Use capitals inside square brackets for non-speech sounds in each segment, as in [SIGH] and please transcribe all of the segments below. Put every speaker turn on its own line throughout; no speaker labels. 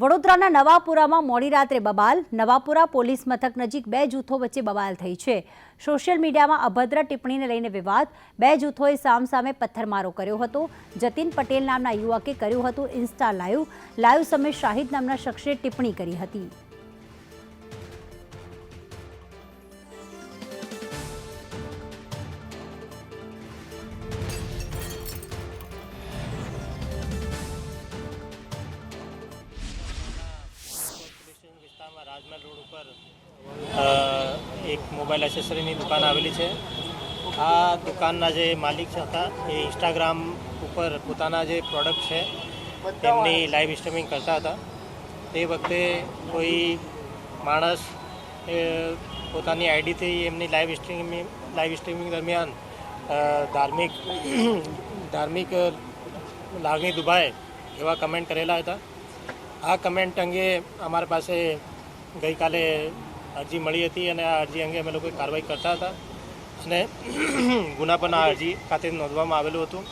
વડોદરાના નવાપુરામાં મોડી રાત્રે બબાલ. નવાપુરા પોલીસ મથક નજીક બે જૂથો વચ્ચે બબાલ થઈ છે. સોશિયલ મીડિયામાં અભદ્ર ટિપ્પણીને લઈને વિવાદ. બે જૂથોએ સામસામે પથ્થરમારો કર્યો હતો. જતીન પટેલ નામના યુવકે કર્યું હતું ઇન્સ્ટા લાઈવ. લાઈવ સમયે શાહિદ નામના શખ્સે ટિપ્પણી કરી હતી.
રાજમહેલ રોડ ઉપર એક મોબાઈલ એસેસરીની દુકાન આવેલી છે. આ દુકાનના જે માલિક હતા, એ ઇન્સ્ટાગ્રામ ઉપર પોતાના જે પ્રોડક્ટ છે, તેમની લાઈવ સ્ટ્રીમિંગ કરતા હતા. તે વખતે કોઈ માણસ પોતાની આઈડીથી એમની લાઈવ સ્ટ્રીમિંગ લાઈવ સ્ટ્રીમિંગ દરમિયાન ધાર્મિક [CLEARS THROAT] ધાર્મિક લાગણી દુભાય એવા કમેન્ટ કરેલા હતા. આ કમેન્ટ અંગે અમારી પાસે ગઈકાલે અરજી મળી હતી અને આ અરજી અંગે અમે લોકો કાર્યવાહી કરતા હતા અને [CLEARS THROAT] ગુના પણ આ અરજી ખાતે નોંધવામાં આવેલું હતું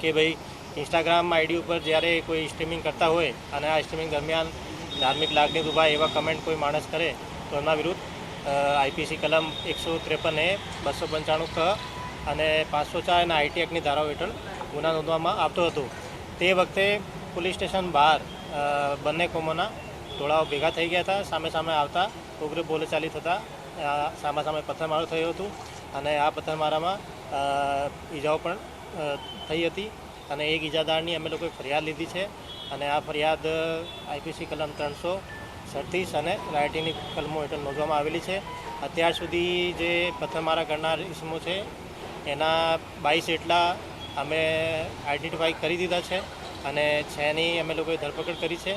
કે ભાઈ ઇન્સ્ટાગ્રામ આઈડી ઉપર જ્યારે કોઈ સ્ટ્રીમિંગ કરતા હોય અને આ સ્ટ્રીમિંગ દરમિયાન ધાર્મિક લાગણી દુભાય એવા કમેન્ટ કોઈ માણસ કરે, તો એના વિરુદ્ધ આઈપીસી કલમ એકસો ત્રેપન એ, બસો પંચાણું ક અને પાંચસો ચાર અને આઈટી એક્ટની ધારાઓ હેઠળ ગુના નોંધવામાં આવતો હતો. તે વખતે પોલીસ સ્ટેશન બહાર બંને કોમોના ટોળાઓ ભેગા થઈ ગયા હતા સામે સામે આવતા ઉગ્ર બોલેચાલી થતાં અ, સામે સામે પથ્થરમારો થયો હતું અને આ પથ્થરમારામાં ઈજાઓ પણ થઈ હતી અને એક ઈજાદારની અમે લોકોએ ફરિયાદ લીધી છે અને આ ફરિયાદ આઈપીસી કલમ ત્રણસો છત્રીસ અને રાયટીની કલમો હેઠળ નોંધવામાં આવેલી છે. અત્યાર સુધી જે પથ્થરમારા કરનાર ઇસમો છે એના બાવીસ જેટલા અમે આઈડેન્ટિફાઈ કરી દીધા છે અને છની અમે લોકોએ ધરપકડ કરી છે.